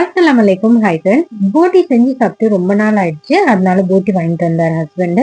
அஸ்லாம் அலைக்கும். Hi friends போட்டி செஞ்சு சாப்பிட்டு ரொம்ப நாள் ஆயிடுச்சு. அதனால போட்டி வாங்கிட்டு வந்தார் ஹஸ்பண்டு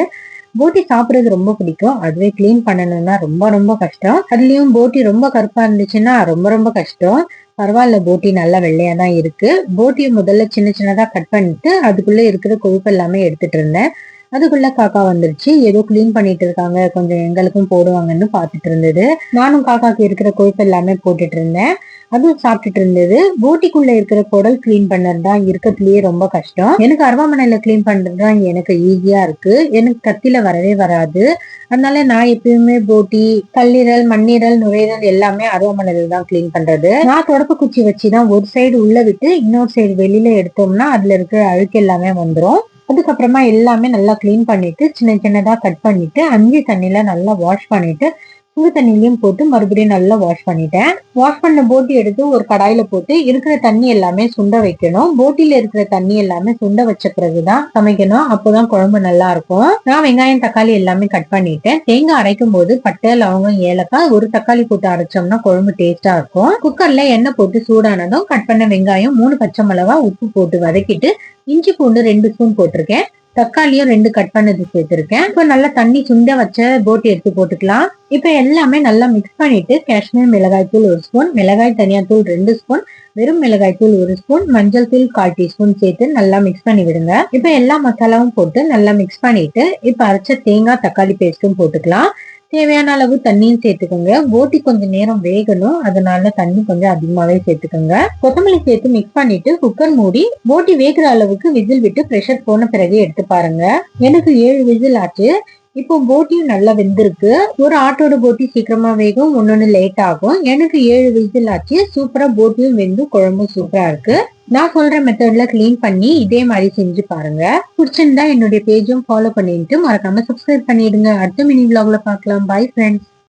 போட்டி சாப்பிட்றது ரொம்ப பிடிக்கும். அதுவே க்ளீன் பண்ணணும்னா ரொம்ப ரொம்ப கஷ்டம். அதுலயும் போட்டி ரொம்ப கருப்பா இருந்துச்சுன்னா ரொம்ப ரொம்ப கஷ்டம். பரவாயில்ல போட்டி நல்லா வெள்ளையா தான் இருக்கு. போட்டியை முதல்ல சின்ன சின்னதா கட் பண்ணிட்டு அதுக்குள்ள இருக்கிற கொழுப்பு எல்லாமே எடுத்துட்டு இருந்தேன். அதுக்குள்ள காக்கா வந்துருச்சு. ஏதோ க்ளீன் பண்ணிட்டு இருக்காங்க. கொஞ்சம் எங்களுக்கும் போடுவாங்கன்னு பார்த்துட்டு இருந்தது. நானும் காக்காக்கு இருக்கிற கொழுப்பு எல்லாமே போட்டுட்டு இருந்தேன். அதுவும் சாப்பிட்டுட்டு இருந்தது. போட்டிக்குள்ள இருக்கிற குடல் க்ளீன் பண்ணது தான் இருக்கிறதுலயே ரொம்ப கஷ்டம். எனக்கு அருவாமனையில க்ளீன் பண்றது தான் எனக்கு ஈஸியா இருக்கு. எனக்கு கத்தில வரவே வராது. அதனால நான் எப்பயுமே போட்டி கல்லீரல் மண்ணீரல் நுரையீரல் எல்லாமே அருவாமனையில தான் க்ளீன் பண்றது. நான் தொடப்பு குச்சி வச்சுதான் ஒரு சைடு உள்ள விட்டு இன்னொரு சைடு வெளியில எடுத்தோம்னா அதுல இருக்கிற அழுக்கு எல்லாமே வந்துடும் அதுக்கப்புறமா எல்லாமே நல்லா க்ளீன் பண்ணிட்டு சின்ன சின்னதா கட் பண்ணிட்டு அஞ்சு தண்ணியில நல்லா வாஷ் பண்ணிட்டு உங்க தண்ணிலையும் போட்டு மறுபடியும் நல்லா வாஷ் பண்ணிட்டேன். வாஷ் பண்ண போட்டி எடுத்து ஒரு கடாயில போட்டு இருக்கிற தண்ணி எல்லாமே சுண்ட வைக்கணும். போட்டியில இருக்கிற தண்ணி எல்லாமே சுண்ட வச்ச பிறகுதான் சமைக்கணும். அப்போதான் குழம்பு நல்லா இருக்கும். நான் வெங்காயம் தக்காளி எல்லாமே கட் பண்ணிட்டேன். தேங்காய் அரைக்கும் போது பட்டை லவங்கம் ஏலக்காய் ஒரு தக்காளி போட்டு அரைச்சோம்னா குழம்பு டேஸ்டா இருக்கும். குக்கர்ல எண்ணெய் போட்டு சூடானதும் கட் பண்ண வெங்காயம் மூணு பச்சை மிளகா உப்பு போட்டு வதக்கிட்டு இஞ்சி பூண்டு ரெண்டு ஸ்பூன் போட்டிருக்கேன். தக்காளியும் ரெண்டு கட் பண்ணது சேர்த்திருக்கேன். இப்போ நல்லா தண்ணி சுண்ட வச்ச போட்டி எடுத்து போட்டுக்கலாம். இப்போ எல்லாமே நல்லா மிக்ஸ் பண்ணிட்டு காஷ்மீர் மிளகாய் தூள் ஒரு ஸ்பூன் மிளகாய் தனியா தூள் ரெண்டு ஸ்பூன் வெறும் மிளகாய் தூள் ஒரு ஸ்பூன் மஞ்சள் தூள் கால் டீஸ்பூன் சேர்த்து நல்லா மிக்ஸ் பண்ணி விடுங்க. இப்போ எல்லா மசாலாவும் போட்டு நல்லா மிக்ஸ் பண்ணிட்டு இப்போ அரைச்ச தேங்காய் தக்காளி பேஸ்ட்டும் போட்டுக்கலாம். தேவையான அளவு தண்ணியும் சேர்த்துக்கோங்க. போட்டி கொஞ்சம் நேரம் வேகணும். அதனால தண்ணி கொஞ்சம் அதிகமாவே சேர்த்துக்கோங்க. கொத்தமல்லி சேர்த்து மிக்ஸ் பண்ணிட்டு குக்கர் மூடி போட்டி வேகிற அளவுக்கு விசில் விட்டு ப்ரெஷர் போன பிறகு எடுத்து பாருங்க. எனக்கு ஏழு விசில் ஆச்சு. இப்போ போட்டியும் நல்லா வெந்திருக்கு. ஒரு ஆட்டோட போட்டி சீக்கிரமா வேகும் ஒன்னொன்னு லேட் ஆகும். எனக்கு ஏழு விசில் ஆச்சு. சூப்பரா போட்டியும் வெந்து குழம்பும் சூப்பரா இருக்கு. நான் சொல்ற மெத்தட்ல க்ளீன் பண்ணி இதே மாதிரி செஞ்சு பாருங்க. பிடிச்சிருந்தா என்னுடைய பேஜும் ஃபாலோ பண்ணிட்டு மறக்காம சப்ஸ்கிரைப் பண்ணிடுங்க. அடுத்த மினி vlogல பார்க்கலாம். Bye friends